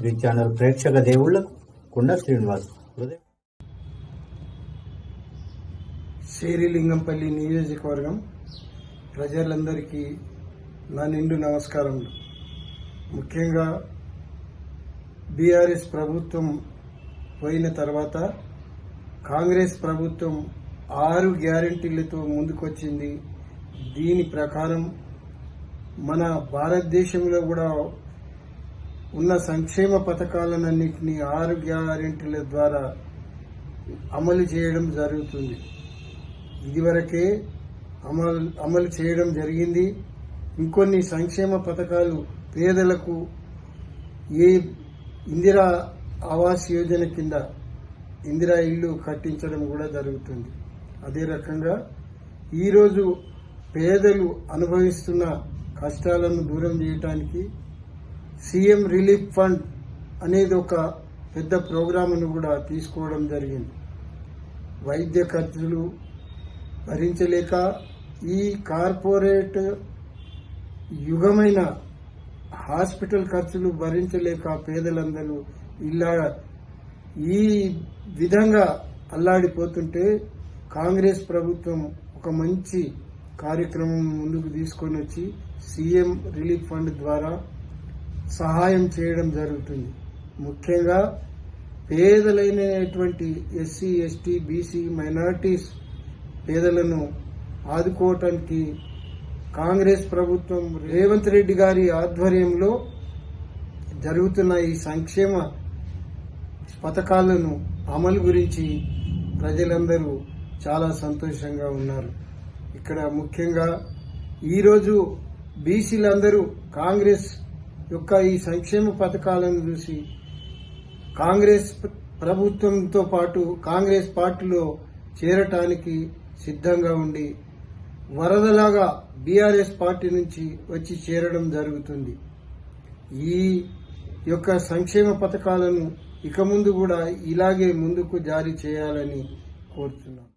Three channel ప్రేక్షక దేవుళ్ళకు కుండ శ్రీనివాస్ శ్రీలింగంపల్లి నియోజకవర్గం ప్రజలందరికీ నా నిండు నమస్కారములు. ముఖ్యంగా బీఆర్ఎస్ ప్రభుత్వం పోయిన తర్వాత కాంగ్రెస్ ప్రభుత్వం ఆరు గ్యారంటీలతో ముందుకొచ్చింది. దీని ప్రకారం మన భారతదేశంలో కూడా ఉన్న సంక్షేమ పథకాలన్నింటినీ ఆరు గ్యారెంటీల ద్వారా అమలు చేయడం జరుగుతుంది. ఇదివరకే అమలు అమలు చేయడం జరిగింది. ఇంకొన్ని సంక్షేమ పథకాలు పేదలకు ఏ ఇందిరా ఆవాస్ యోజన కింద ఇందిరా ఇల్లు కట్టించడం కూడా జరుగుతుంది. అదే రకంగా ఈరోజు పేదలు అనుభవిస్తున్న కష్టాలను దూరం చేయటానికి సీఎం రిలీఫ్ ఫండ్ అనేది ఒక పెద్ద ప్రోగ్రామ్ను కూడా తీసుకోవడం జరిగింది. వైద్య ఖర్చులు భరించలేక ఈ కార్పొరేట్ యుగమైన హాస్పిటల్ ఖర్చులు భరించలేక పేదలందరూ ఇలా ఈ విధంగా అల్లాడిపోతుంటే కాంగ్రెస్ ప్రభుత్వం ఒక మంచి కార్యక్రమం ముందుకు తీసుకొని వచ్చి సీఎం రిలీఫ్ ఫండ్ ద్వారా సహాయం చేయడం జరుగుతుంది. ముఖ్యంగా పేదలైనటువంటి ఎస్సీ ఎస్టీ బీసీ మైనార్టీస్ పేదలను ఆదుకోవటానికి కాంగ్రెస్ ప్రభుత్వం రేవంత్ రెడ్డి గారి ఆధ్వర్యంలో జరుగుతున్న ఈ సంక్షేమ పథకాలను అమలు గురించి ప్రజలందరూ చాలా సంతోషంగా ఉన్నారు. ఇక్కడ ముఖ్యంగా ఈరోజు బీసీలందరూ కాంగ్రెస్ యొక్క ఈ సంక్షేమ పథకాలను చూసి కాంగ్రెస్ ప్రభుత్వంతో పాటు కాంగ్రెస్ పార్టీలో చేరటానికి సిద్ధంగా ఉండి వరదలాగా బీఆర్ఎస్ పార్టీ నుంచి వచ్చి చేరడం జరుగుతుంది. ఈ యొక్క సంక్షేమ పథకాలను ఇక ముందు కూడా ఇలాగే ముందుకు జారీ చేయాలని కోరుతున్నాం.